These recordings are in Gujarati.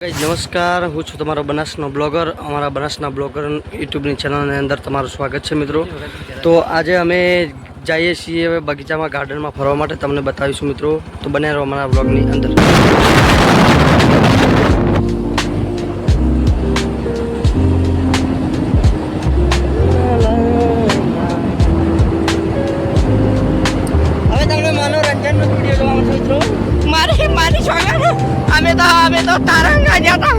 નમસ્કાર. હું છું તમારો બનાસનો બ્લોગર. અમારા બનાસના બ્લોગર યુટ્યુબની ચેનલની અંદર તમારું સ્વાગત છે, મિત્રો. તો આજે અમે જઈએ છીએ હવે બગીચામાં, ગાર્ડનમાં ફરવા માટે. તમને બતાવીશું, મિત્રો. તો બને રહો અમારા બ્લોગની અંદર. અમે તો અમે તો તારંગા જતા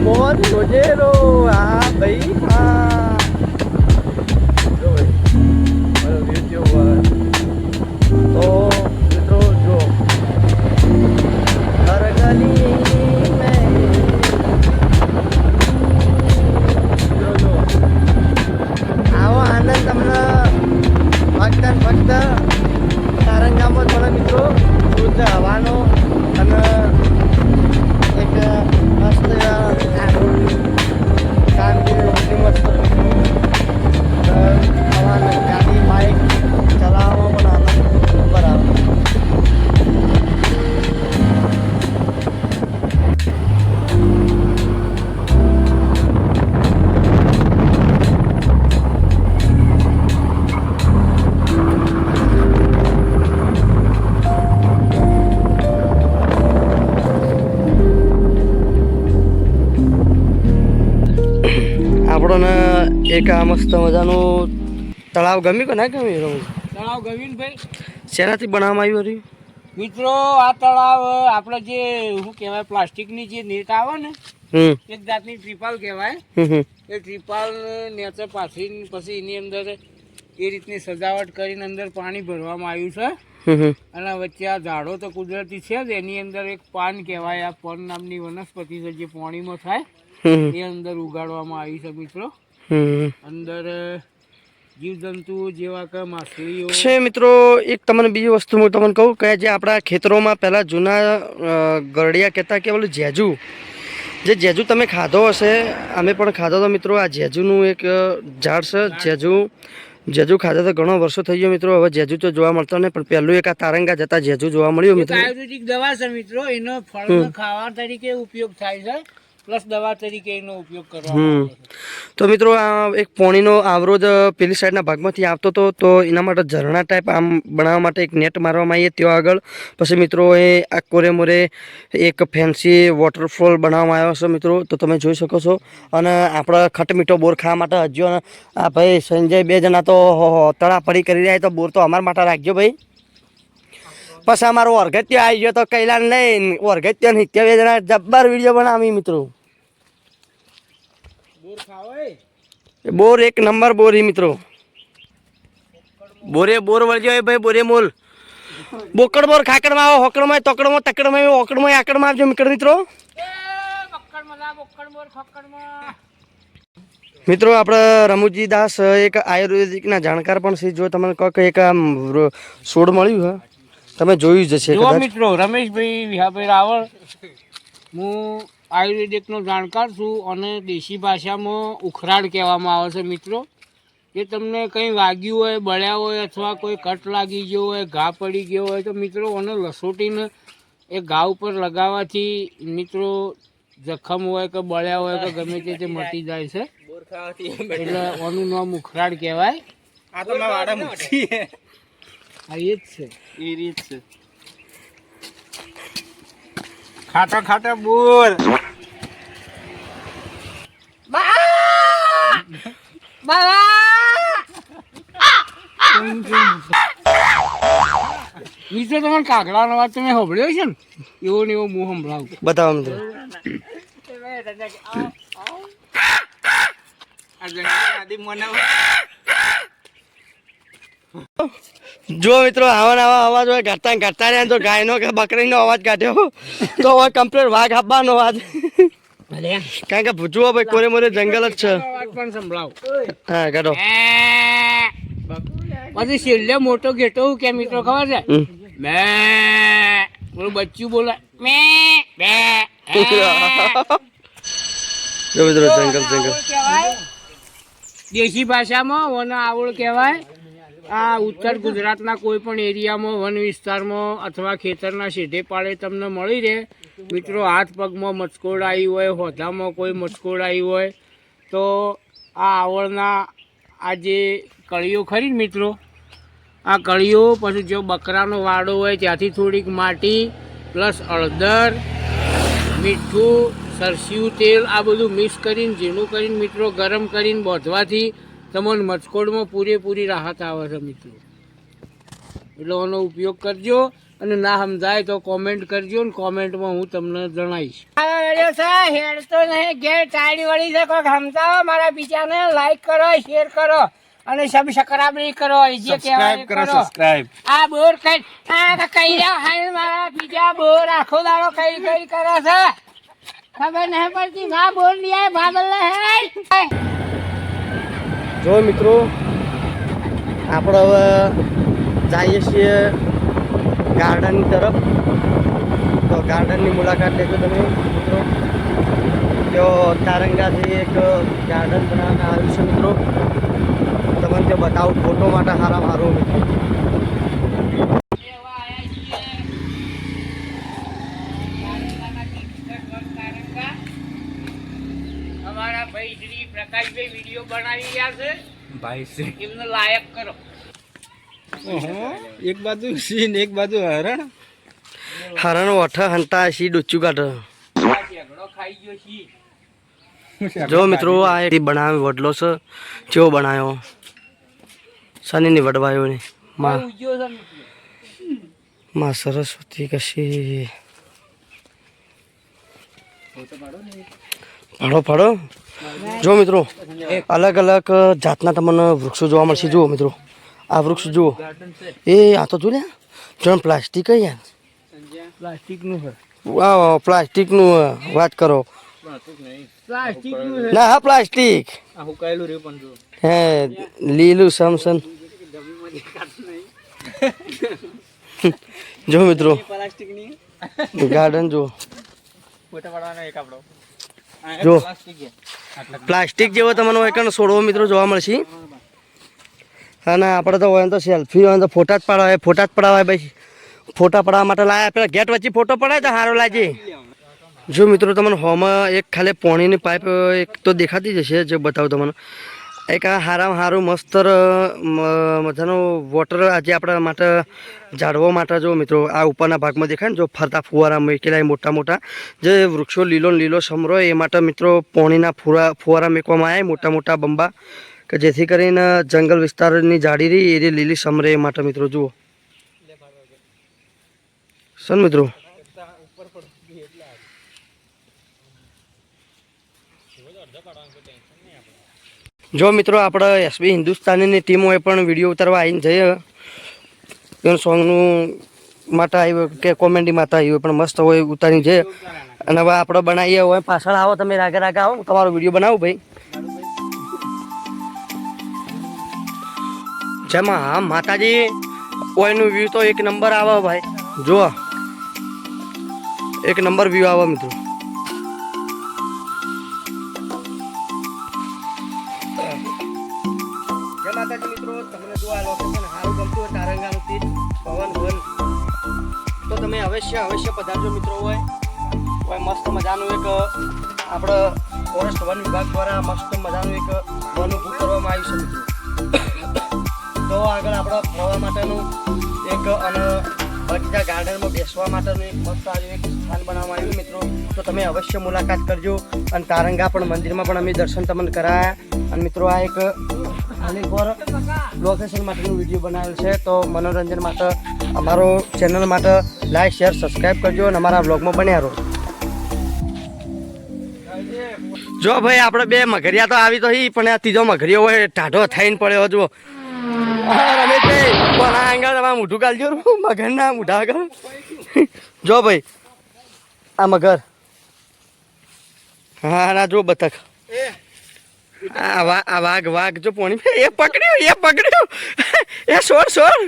મોજે મોજ મોજે રો હા ભાઈ હા એક આ મસ્ત મજાનું તળાવ ગમ્યું કે ના ગમ્યું તળાવ ભાઈ. શેનાથી બનાવવામાં આવ્યું હતું? મિત્રો આ તળાવ આપણે જે શું કહેવાય પ્લાસ્ટિકની જે નેટ આવે ને એક જાતની ટ્રિપાલ કહેવાય. એ ટ્રિપાલ નેચર પાછી પછી એની અંદર એ રીતની સજાવટ કરીને અંદર પાણી ભરવામાં આવ્યું છે. અને વચ્ચે આ ઝાડો તો કુદરતી છે જ એની અંદર એક પાન કહેવાય આ પાન નામની વનસ્પતિ છે જે પાણીમાં થાય. એ અંદર ઉગાડવામાં આવી છે મિત્રો. અંદર જીવજંતુઓ જેવા કે માછલીઓ. છે મિત્રો એક તમને બીજી વસ્તુ હું તમને કહું કે જે આપણા ખેતરોમાં પહેલાં જૂના ગરડિયા કહેતા કે પેલું જેજુ. જે જેજુ તમે ખાધો હશે અમે પણ ખાધો તો મિત્રો આ જેજુનું એક ઝાડ છે જેજુ. જેજુ ખાધા તો ઘણો વર્ષો થઈ ગયો મિત્રો હવે જેજુ તો જોવા મળતો નહીં પણ પહેલું એક આ તારંગા જતા જેજુ જોવા મળ્યું મિત્રો. આયુર્વેદિક દવા છે મિત્રો એનો ફળ ખાવા તરીકે ઉપયોગ થાય છે. પ્લસ દવા તરીકે એનો ઉપયોગ કરવામાં તો મિત્રો આ એક પોણીનો આવરો જ પેલી સાઈડના ભાગમાંથી આવતો હતો તો એના માટે ઝરણા ટાઈપ આમ બનાવવા માટે એક નેટ મારવામાં આવીએ ત્યાં આગળ. પછી મિત્રો એ આ કોરે મોરે એક ફેન્સી વોટરફોલ બનાવવામાં આવ્યો છે મિત્રો. તો તમે જોઈ શકો છો. અને આપણા ખટમીઠો બોર ખાવા માટે હજુ આ ભાઈ સંજય બે જણા તો તળા પડી કરી રહ્યા તો બોર તો અમારા માટે રાખજો ભાઈ. પછી અમારો ઓર્ગત્ય આવી ગયો તો કૈલાન લઈને ઓર્ગત્ય નહીં ત્યાં બે જણા જબ્બર વીડિયો બનાવી મિત્રો. બોર એક નંબર બોર હી મિત્રો. બોરે બોર વળજો એ ભાઈ બોરે મોલ. બોકડ બોર ખાકડમાં આવો હોકડમાં તકડમાં માં તકડ આકડમાં આવજો મિત્ર મિત્રો. બક્કડ મજા બક્કડ બોર ખક્કડમાં મિત્રો આપણે રમુજી દાસ એક આયુર્વેદિકના જાણકાર પણ છે. જો તમને કહો કે એક આમ સોડ મળ્યું હા? તમે જોયું જ હશે મિત્રો રમેશભાઈ વિહાભાઈ રાવળ. હું આયુર્વેદિકનો જાણકાર છું અને દેશી ભાષામાં ઉખરાડ કહેવામાં આવે છે મિત્રો. એ તમને કંઈ વાગ્યું હોય બળ્યા હોય અથવા કોઈ કટ લાગી ગયો હોય ઘા પડી ગયો હોય તો મિત્રો અને લસોટીને એ ઘા ઉપર લગાવવાથી મિત્રો જખમ હોય કે બળ્યા હોય કે ગમે તે તે મટી જાય છે. એટલે ઓનું નામ ઉખરાડ કહેવાય. આ તો વાડા મૂકી આ એ જ છે. એ રીત છે. ખાટા ખાટા બોલ મિત્રો તમે કાગડાનો અવાજ તમે સાંભળ્યો છે ને? એવો ને એવો હું સંભળાવું. બતાવો મનાવ જો મિત્રો, આવા ને આવા અવાજ હોય ઘટતા ઘટતા રહ્યા તો ગાયનો કે બકરીનો અવાજ કાઢ્યો. તો હવે કમ્પ્લીટ વાઘ આપવાનો અવાજ. કારણ કે ભૂચવા ભાઈ કોરે મોરે જંગલ જ છે. પણ સંભળાવ. હા કાઢો. પછી છેલ્લે મોટો ઘેટો હું કે મિત્રો ખબર છે. મે. પેલું બચ્ચું બોલે મે. બે. જો મિત્રો જંગલ જંગલ. દેશી ભાષામાં ઓનો આવડ કહેવાય. આ ઉત્તર ગુજરાતના કોઈ પણ એરિયામાં, વન વિસ્તારમાં અથવા ખેતરના શેઢે પાડે તમને મળી રહે. મિત્રો, હાથ પગમાં મચકોડ આવી હોય, હોધામાં કોઈ મચકોડ આવી હોય, તો આ આવળના આ જે કળીઓ ખરી મિત્રો, આ કળીઓ પછી જો બકરાનો વાડો હોય ત્યાંથી થોડીક માટી, પ્લસ હળદર, મીઠું, સરસિયું તેલ આ બધું મિક્સ કરીને, ઝીણું કરીને મિત્રો ગરમ કરીને બોધવાથી તમને મચકોડમાં પૂરેપૂરી રાહત આવે છે મિત્રો. એટલે આનો ઉપયોગ કરજો અને ના સમજાય તો કોમેન્ટ કરજો ને કોમેન્ટમાં હું તમને જણાવીશ. હેડ તો નહીં ઘેર ચાડી વળી છે કોઈ સમજાવો મારા બીજાને લાઈક કરો શેર કરો અને સબસ્ક્રાઇબ નહીં કરો જે સબસ્ક્રાઇબ કરો સબસ્ક્રાઇબ આ બોર કઈ આ કઈ રહ્યા હાલ મારા બીજા બોર આખો દાડો કઈ કઈ કરે છે? ખબર નહીં પડતી મા બોર લીયા બાદલ હે જો મિત્રો, આપણે હવે જઈએ છીએ ગાર્ડન તરફ. તો ગાર્ડનની મુલાકાત લેજો તમે, મિત્રો. તો તારંગાથી એક ગાર્ડન બનાવવામાં આવ્યું છે મિત્રો. તમને તે બતાવું, ફોટો માટે સારા સારું મિત્રો અમારા ભાઈ શ્રી પ્રકાશભાઈ વીડિયો બનાવી રહ્યા છે. ભાઈ છે. એમને લાયક કરો. એક બાજુ સીન એક બાજુ હરણ. હરણ વઠ હંતા સી ડુચ્ચું કાઢો ખાઈ ગયો છી. જો મિત્રો આ એક બનાવ્યો વડલો છે. ચેવો બનાવ્યો? શનિની વડવાયો ને. માં સરસ્વતી કશી. પાડો પાડો જો મિત્રો અલગ અલગ જાતના તમને વૃક્ષો જોવા મળશે. જુઓ મિત્રો આ વૃક્ષ જુઓ. એ આ તો જો ને જો પ્લાસ્ટિક યાર. પ્લાસ્ટિકનું વાત કરો. ના હા પ્લાસ્ટિક. હે લીલું સમસન. જો મિત્રો ગાર્ડન જુઓ. ફોટો પાડવાનો એક આપણો. જો. પ્લાસ્ટિક જેવો તમને એક છોડવો મિત્રો જોવા મળશે. અને આપણે તો હોય તો સેલ્ફી હોય તો ફોટા જ પાડવા ફોટા જ પડાવાય ભાઈ. ફોટા પડાવવા માટે લાયા પેલા ગેટ વચ્ચે ફોટો પડાય તો સારો લાગે. જો મિત્રો તમને હોમાં એક ખાલી પાણીની પાઇપ એક તો દેખાતી જશે જે બતાવું તમને. એક આ હારામાં સારું મસ્ત મજાનો વોટર આજે આપણા માટે, ઝાડવા માટે જો મિત્રો, આ ઉપરના ભાગમાં દેખાય ને, જો ફરતા ફુવારા મૂકેલા મોટા મોટા, જે વૃક્ષો લીલો લીલો સમરો એ માટે મિત્રો પોણીના ફુરા, ફુવારા મૂકવામાં આવ્યા મોટા મોટા બંબા, કે જેથી કરીને જંગલ વિસ્તારની જાડી રહી એ લીલી સમરે એ માટે મિત્રો, જુઓ. સન મિત્રો? જો મિત્રો, આપણે એસબી હિન્દુસ્તાનીની ટીમોએ પણ વીડિયો ઉતારવા આવીને જઈએ. સોંગનું માટે આવ્યું કે કોમેડી માટે આવ્યું પણ મસ્ત હોય ઉતારી જઈએ. અને હવે આપણે બનાવીએ હોય પાછળ આવો તમે, રાગે રાગે આવો. તમારો વીડિયો બનાવું ભાઈ. જેમાં હા, માતાજી, ઓયનું વ્યૂ તો એક નંબર આવે ભાઈ. જુઓ. એક નંબર વ્યૂ આવે મિત્રો. અવશ્ય અવશ્ય પધારજો મિત્રો હોય. હોય મસ્ત મજાનું એક આપણે ફોરેસ્ટ વન વિભાગ દ્વારા મસ્ત મજાનું એક વન ઊભું કરવામાં આવ્યું છે તો આગળ આપણે ફરવા માટેનું એક અને બગીચા ગાર્ડનમાં બેસવા માટેનું એક મસ્ત આવ્યું એક સ્થાન બનાવવામાં આવ્યું મિત્રો. તો તમે અવશ્ય મુલાકાત કરજો અને તારંગા પણ મંદિરમાં પણ અમે દર્શન તમને કરાયા. અને મિત્રો આ એક ફોર લોકેશન માટેનું વીડિયો બનાવેલ છે. તો મનોરંજન માટે અમારો ચેનલ માટે લાઈક શેર સબસ્ક્રાઈબ કરજો અને અમારા બ્લોગમાં બન્યા રહો. જો ભાઈ આપણે બે મઘરિયા તો આવી તો હી પણ આ ત્રીજો મઘરિયો હોય ટાઢો થઈને પડ્યો જો રમેશભાઈ પણ આ આગળ તમારે મોઢું કાઢજો મગરના મોઢા આગળ જો ભાઈ આ મગર હા ના જો બતક. આ આ વાઘ વાઘ જો પોણી. એ પકડ્યો એ પકડ્યો. એ સોર સોર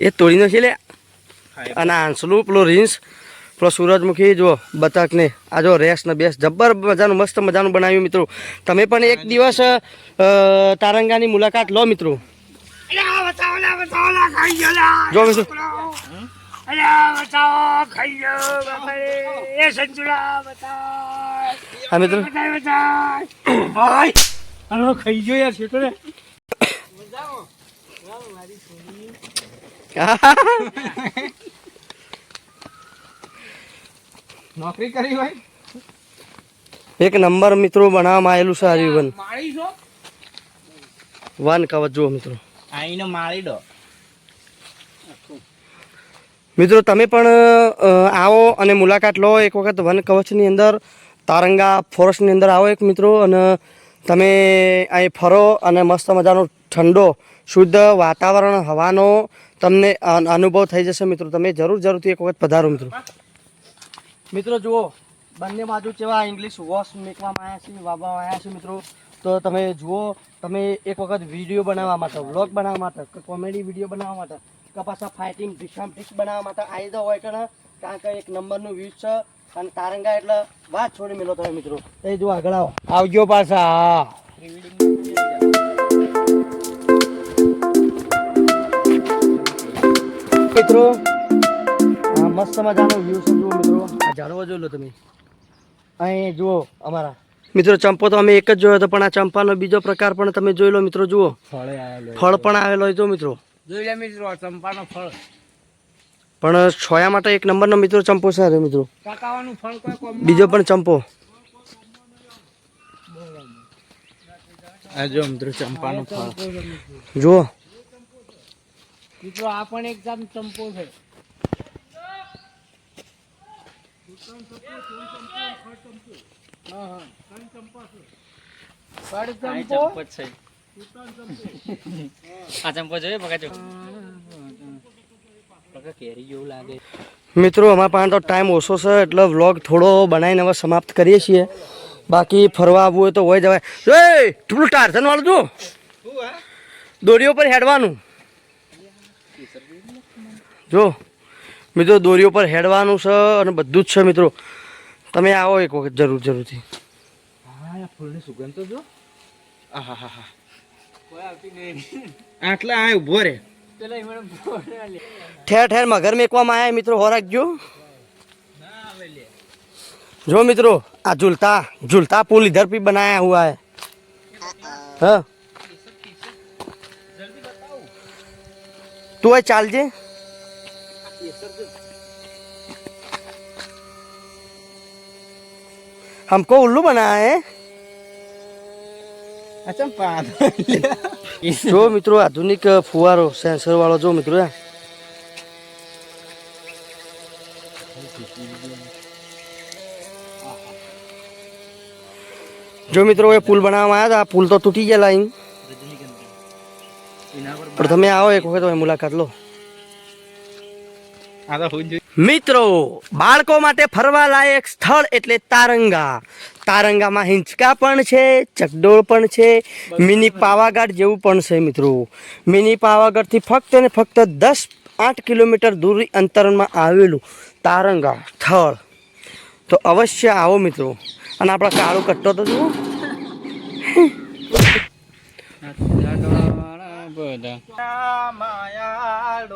એ તોડી નાખી લે. અને આંસલું પેલો રીંસ પેલો સૂરજમુખી જો બતકને. આ જો રેસ ને બેસ. જબ્બર મજાનું મસ્ત મજાનું બનાવ્યું મિત્રો. તમે પણ એક દિવસ તારંગાની મુલાકાત લો મિત્રો. જો મિત્રો. ખાઈ ગયો બાપા રે. એ સંજુલા બતાવ. હા મિત્રો. ખાઈ ગયો યાર છેટો નોકરી કરી ભાઈ? એક નંબર મિત્રો બનાવવામાં આવેલું છે હરિવન. વન કવચ જુઓ મિત્રો. આઈને મારી દો. મિત્રો તમે પણ આવો અને મુલાકાત લો. એક વખત વન કવચની અંદર તારંગા ફોરેસ્ટની અંદર આવો એક મિત્રો અને તમે અહીં ફરો અને મસ્ત મજાનો ઠંડો શુદ્ધ વાતાવરણ હવાનો તમને અનુભવ થઈ જશે મિત્રો. તમે જરૂર જરૂરથી એક વખત પધારો મિત્રો. મિત્રો જુઓ, બંને બાજુ કેવા ઇંગ્લિશ વોશ મેકવામાં આવ્યા છે, વાવવામાં આવ્યા છે મિત્રો. તો તમે જુઓ, તમે એક વખત વીડિયો બનાવવા માટે વ્લોગ બનાવવા માટે કે કોમેડી વીડિયો બનાવવા માટે કે પાછા ફાઇટિંગ ઢીસામ ઢીસ બનાવવા માટે આવી દો હોય કે કારણ કે એક નંબરનું વ્યૂઝ છે અને તારંગા એટલે વાત છોડી મેલો તમે મિત્રો. એ જો આગળ આવો. આવજો પાછા મિત્રો. આ મસ્ત મજાનો વ્યૂ છે જુઓ મિત્રો. આ ઝાડવા જોઈ લો તમે. અહીં જુઓ અમારા. મિત્રો ચંપો તો અમે એક જ જોયો હતો પણ આ ચંપાનો બીજો પ્રકાર પણ તમે જોઈ લો મિત્રો જુઓ. ફળ પણ આવેલો હોય જો મિત્રો. જોઈ લે મિત્રો ચંપાનો ફળ. પણ છોયા માટે એક નંબરનો મિત્રો ચંપો છે મિત્રો. બીજો પણ ચંપો. આ જો મિત્રો ચંપાનું ફળ. જુઓ. મિત્રો આ પણ એક જાત ચંપો છે. મિત્રો અમારા પાસે તો ટાઈમ ઓછો છે એટલે વ્લોગ થોડો બનાવીને હવે સમાપ્ત કરીએ છીએ. બાકી ફરવા આવવું હોય તો હોય જવાય. પેલું ટાર્ઝન વાળું જો દોરીઓ પર હેડવાનું. જો મિત્રો દોરીઓ પર હેડવાનું છે અને બધું જ છે મિત્રો તમે આવો એક વખત જરૂર જરૂરથી હા આ ફૂલની સુગંધ તો જો આહાહાહા. આટલા આ ઉભો રે પેલા એમને ફળ લે. ઠેર ઠેર મગર મેકવામાં આવ્યા મિત્રો હો રાખજો જો મિત્રો આ ઝૂલતા ઝૂલતા પુલ इधर भी बनाया हुआ है हाँ તું અહીં ચાલજે हमको उल्लू बनाया है આ ચંપા જો મિત્રો આધુનિક ફુવારો સેન્સર વાળો જો મિત્રો આ. જો મિત્રો એ પુલ બનાવવામાં આવ્યા હતા આ પુલ તો તૂટી ગયેલા અહીં પણ તમે આવો એક વખત હવે મુલાકાત લો આ તો હું જોઈ મિત્રો બાળકો માટે ફરવા લાયક સ્થળ એટલે તારંગા. તારંગામાં હિંચકા પણ છે ચકડોળ પણ છે મિની પાવાગઢ જેવું પણ છે મિત્રો. મિની પાવાગઢથી ફક્ત ને ફક્ત દસ આઠ કિલોમીટર દૂર અંતરમાં આવેલું તારંગા સ્થળ. તો અવશ્ય આવો મિત્રો. અને આપણા કાળો કટ્ટો તો જુઓ.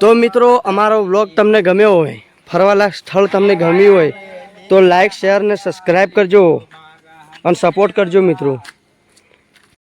તો મિત્રો, અમારો વ્લોગ તમને ગમ્યો હોય ફરવાલાયક સ્થળ તમને ગમ્યું હોય, તો લાઈક શેર ને સબસ્ક્રાઈબ કરજો. અને સપોર્ટ કરજો મિત્રો.